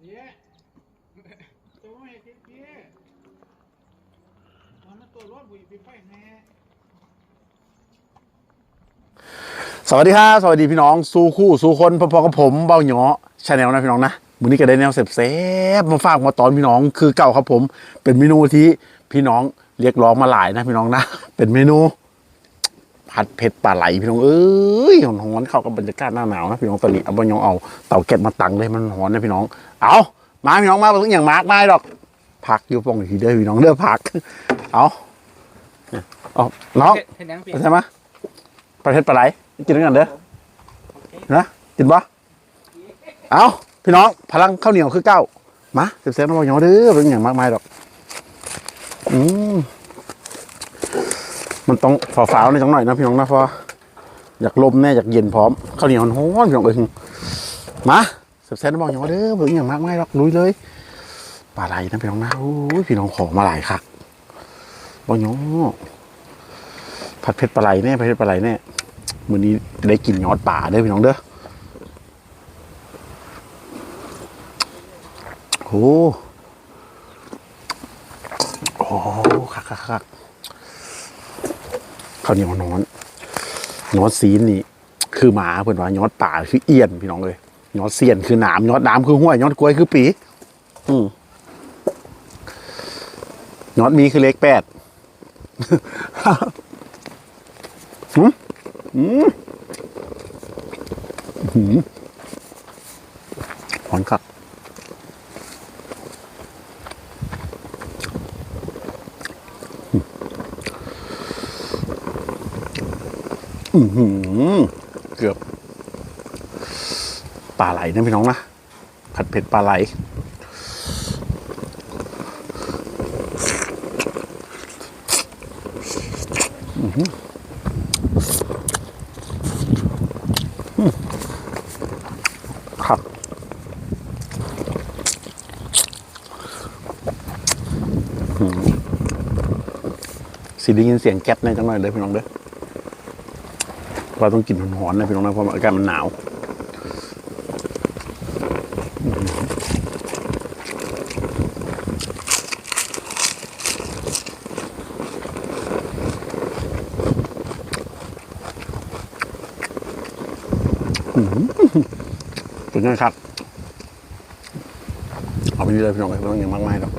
ตัวไม่เพี้ยมันตัวรถบุยไปไฟแน่สวัสดีครับสวัสดีพี่น้องสู้คู่สู้คนพอๆกับผมเบ้าหยอชาแนลนะพี่น้องนะมื้อนี้ก็ได้แนวเสพๆมาฝากมาตอนพี่น้องคือเก่าครับผม เป็นเมนูที่พี่น้องเรียกร้องมาหลายนะพี่น้องนะ เป็นเมนู ผัดเผ็ดปลาไหลพี่น้องเอ้ยหอนๆเข้ากับบรรยากาศหน้าหนาวนะพี่น้องตอนนี้เอาบ้าหยอเอาเตาแก๊สมาตั้งเลยมันหอนนะพี่น้อง เอามาพี่น้องมาบ่ต้องอย่างมากมายดอกผักอยู่ปองทีเด้อพี่น้องเด้อผัก เอาเอาน้องเห็นยังเปลี่ยไปนใช่ไหมประเทศปลาไหลกินด้วยกันเด้อนะกินปะเอาพี่น้องพลังข้าวเหนียวคือเก้ามาเซฟๆมาบอกอย่างเด้อเป็นอย่างมากมายดอกอืม มันต้องฝาวๆในอยจังหน่อยนะพี่น้องนะเพราะอยากลมแน่อยากเย็นพร้อมข้าวเหนียวร้อนพี่น้องเอ้ยมาเซฟๆมาบอกอย่างเด้อเป็นอย่างมากไมายดอกลุยเลยปลาไหลนะพี่น้องนะโอ้ยพี่น้องขอมาหลายคักบอกอย่างผัดเผ็ดปลาไหลแน่ผัดเผ็ดปลาไหลแน่มื้อนี้ได้กินยอดป่าเด้อพี่น้องเด้อโอ้โอ้คักคักคัก ข้าวเหนียวนอนยอดซีนนี่คือหมาเพิ่นว่ายอดป่าคือเอียนพี่น้องเลยยอดเซียนคือหนามยอดน้ำคือห้วยยอดกล้วยคือปีอืมยอดมีคือเลขแปดอืมอืมหืมหอนคักอือหือ เกือบปลาไหลนะพี่น้องนะผัดเผ็ดปลาไหลครับสิได้ยินเสียงแก๊สในอยจังหน่อยเลยพี่น้องเด้อ เราต้องกินหอนๆนะพี่น้องนะเพราะอากาศมันหนาวเป็นไงครับ เอาไปนี่เลยพี่น้องไม่ต้องอย่างมากมายหรอก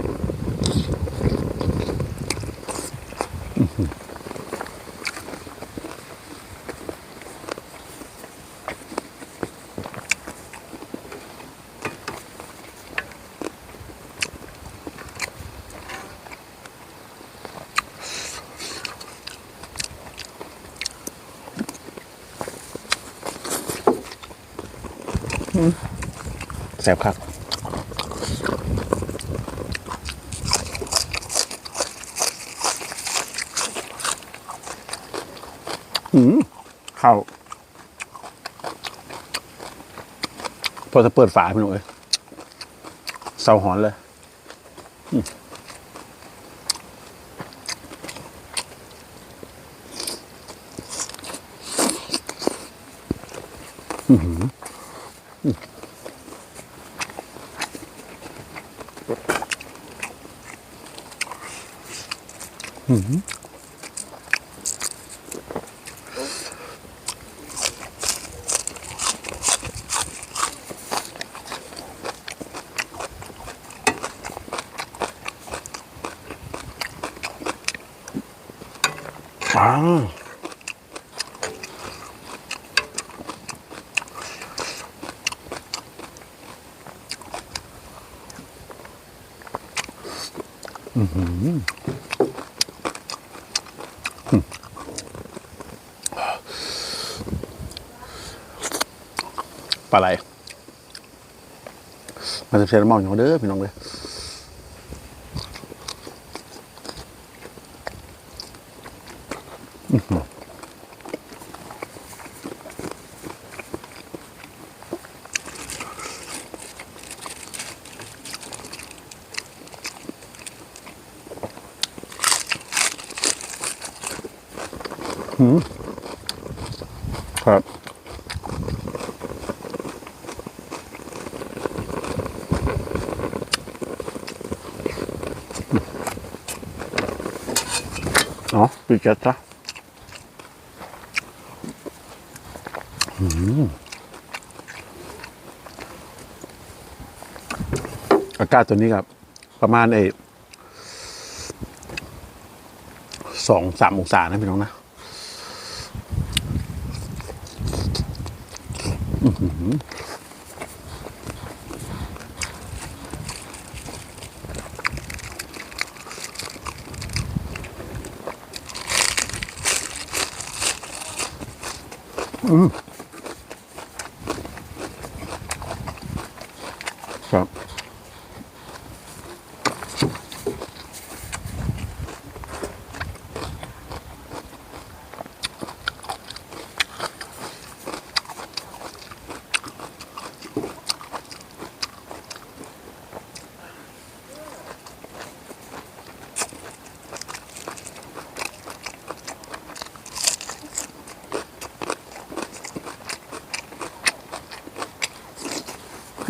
แซ่บครับหืมเข้าพอจะเปิดฝาพี่หนุ่ยเสาหอนเลยอืมอืม อื้อหือ อ่าอื้อหือ ปลาไหลมันจะเสียน้ำมันอยู่เด้อพี่น้องเลยครับ อ๋อปิดแก๊สซะอากาศตัวนี้ครับ ประมาณไอ้สองสามองศานะพี่น้องนะ ค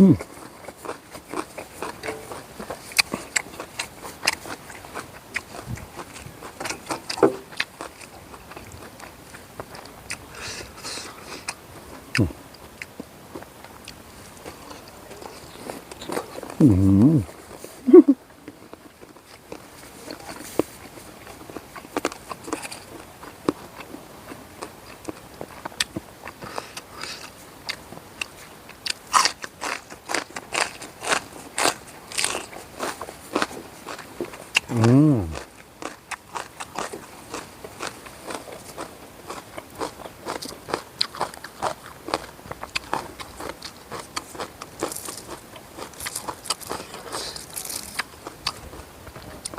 อืม อืม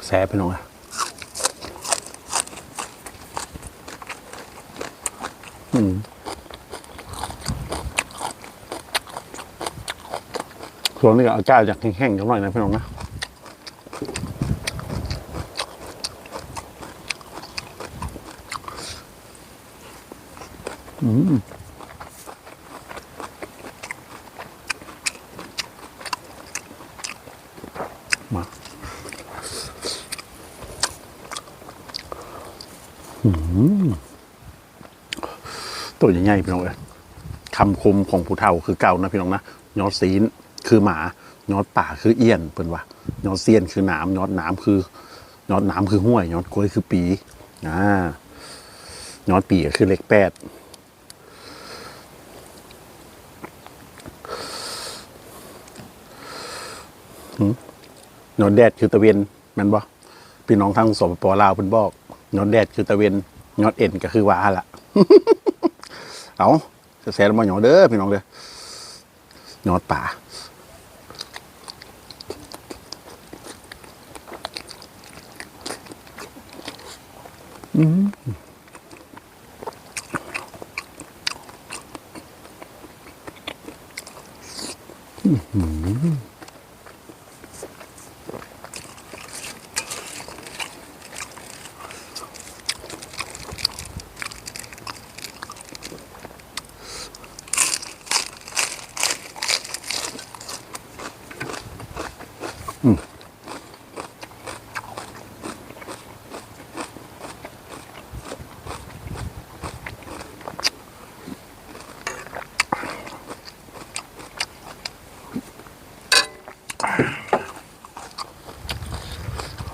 แซ่บไปหน่อยอืมช่วงนี้ก็อากาศอยากแห้งๆจังหน่อยนะพี่น้องนะ มมาตัวใหญ่ๆพี่น้องเอ้ยคำคมของผู้เฒ่าคือเก่านะพี่น้องนะยอดซีนคือหมายอดป่าคือเอี้ยนเปิ้นว่ายอดเซียนคือหนามยอดหนามคือยอดหนามคือห้วยยอดกล้วยคือปีอ่ายอดปีก็คือเลขแปด หืมยอดแดดคือตะเวนแม่นบ่พี่น้องทางสปปลาวเพิ่นบอกยอดแดดคือตะเวนยอดเอ็นก็คือว่าล่ะ เอาแซ่บมาหยอเด้อพี่น้องเด้อยอดป่าอือหืม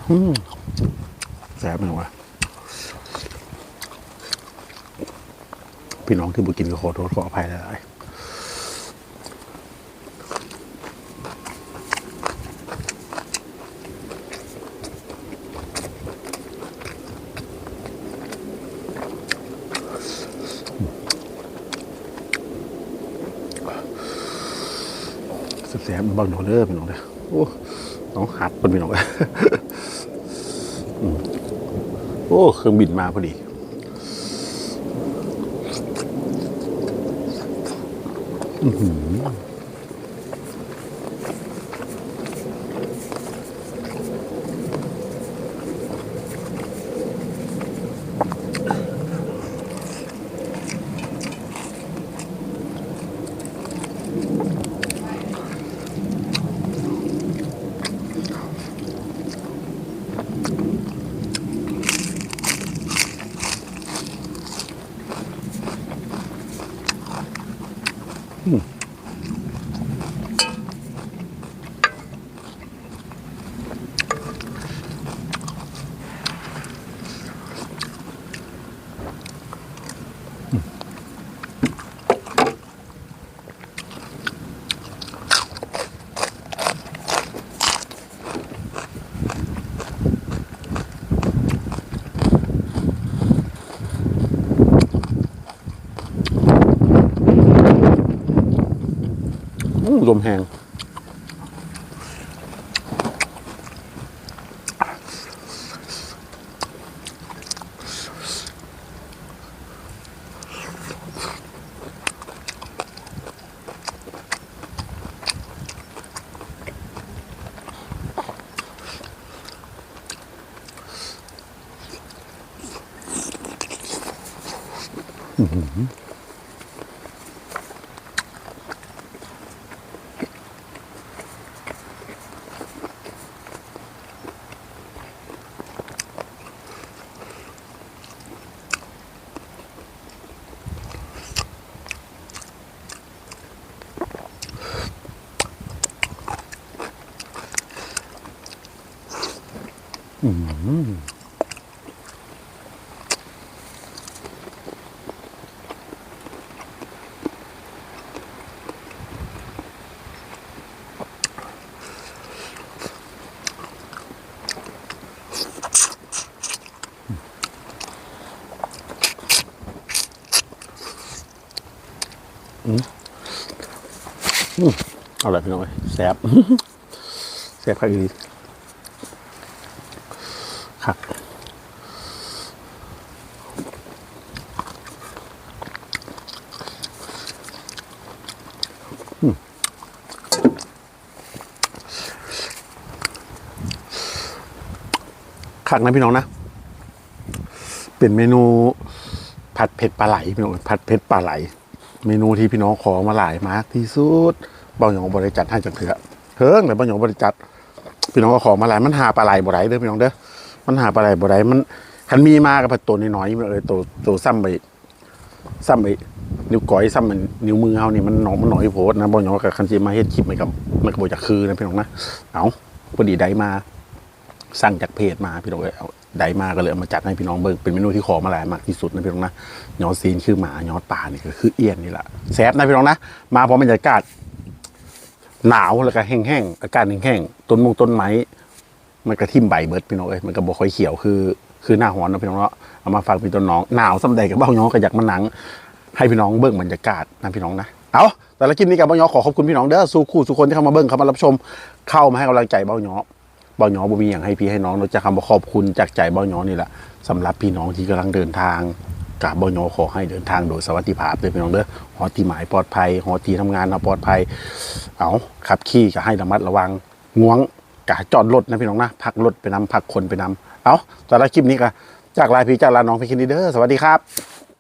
แซ่บไหมวะพี่น้องที่บุกินก็ขอโทษขออภัยหลายๆแซ่บๆบางหนอเด้อพี่น้องเด้อโอ้ต้องหัดเป็นพี่น้องเด้อ โอ้ เครื่องบินมาพอดี อื ลมแหงเอาละพี่น้องเอ้ยแซ่บแซ่บคักอีหลี คักคักนะพี่น้องนะ เป็นเมนูผัดเผ็ดปลาไหลพี่น้องผัดเผ็ดปลาไหล เมนูที่พี่น้องขอมาหลายมากที่สุดเบาหยองบริจัดให้จังเถื่อเฮิงเลยเบาหยองบริจัดพี่น้องก็ขอมาหลายมันหาปลาไหลบ่ได้เด้อพี่น้องเด้อ มันหาปลาไหลบ่ได้มันคันมีมากับตัวน้อยๆมันเออตัวตัวซ้ำไปซ้ำไปนิ้วก้อยซ้ำมันนิ้วมือเฮานี่มันหนองมันหน่อยโพดนะบาหยองกับคันสิมาเฮ็ดคลิปมันกับมันก็บ่จะคือนะพี่น้องนะเอาพอดีได้มาสั่งจากเพจมาพี่น้องเอ้ยเอาได้มาก็เลยเอามาจัดให้พี่น้องเบิ่งเป็นเมนูที่ขอมาหลายมากที่สุดนะพี่น้องนะยอดซีนคือหมายอดป่านี่ก็คือเอียนนี่แหละแซ่บนะพี่น้องนะมาพร้อมบรรยากาศหนาวแล้วก็แห้งๆอากาศแห้งๆต้นมงต้นไม้ มันกระทิ่มใบเบิดพี่น้องเอ้ยมันก็บ่ค่อยเขียวคือคือหน้าหอนนะพี่น้องเนาะเอามาฝากพี่ต้นน้องหนาวสำใดกับเบ้าน้องก็อยากมาหนัง ให้พี่น้องเบิ่งบรรยากาศนะพี่น้องนะเอาแต่ละคลิปนี้กับเบ้าน้องขอขอบคุณพี่น้องเด้อสู่คู่สู่คนที่เข้ามาเบิ่งเข้ามารับชม เข้ามาให้กำลังใจเบ้าน้องเบ้าน้องบ่มีอย่างให้พี่ให้น้องนอกจากคำว่าขอบคุณจากใจเบ้าน้องนี่แหละสำหรับพี่น้องที่กำลังเดินทางกับเบ้าน้องขอให้เดินทางโดยสวัสดิภาพเด้อพี่น้องเด้อหอที่หมายปลอดภัยหอที่ทำงานเราปลอดภัย เอาขับขี่ก็ให้ระมัดระวังง่วง กะจอดรถนะพี่น้องนะพักรถไปนำพักคนไปนำเอาแต่ละคลิปนี้ก็จากลายพี่จากลาน้องพี่คินดีเด้อสวัสดีครับ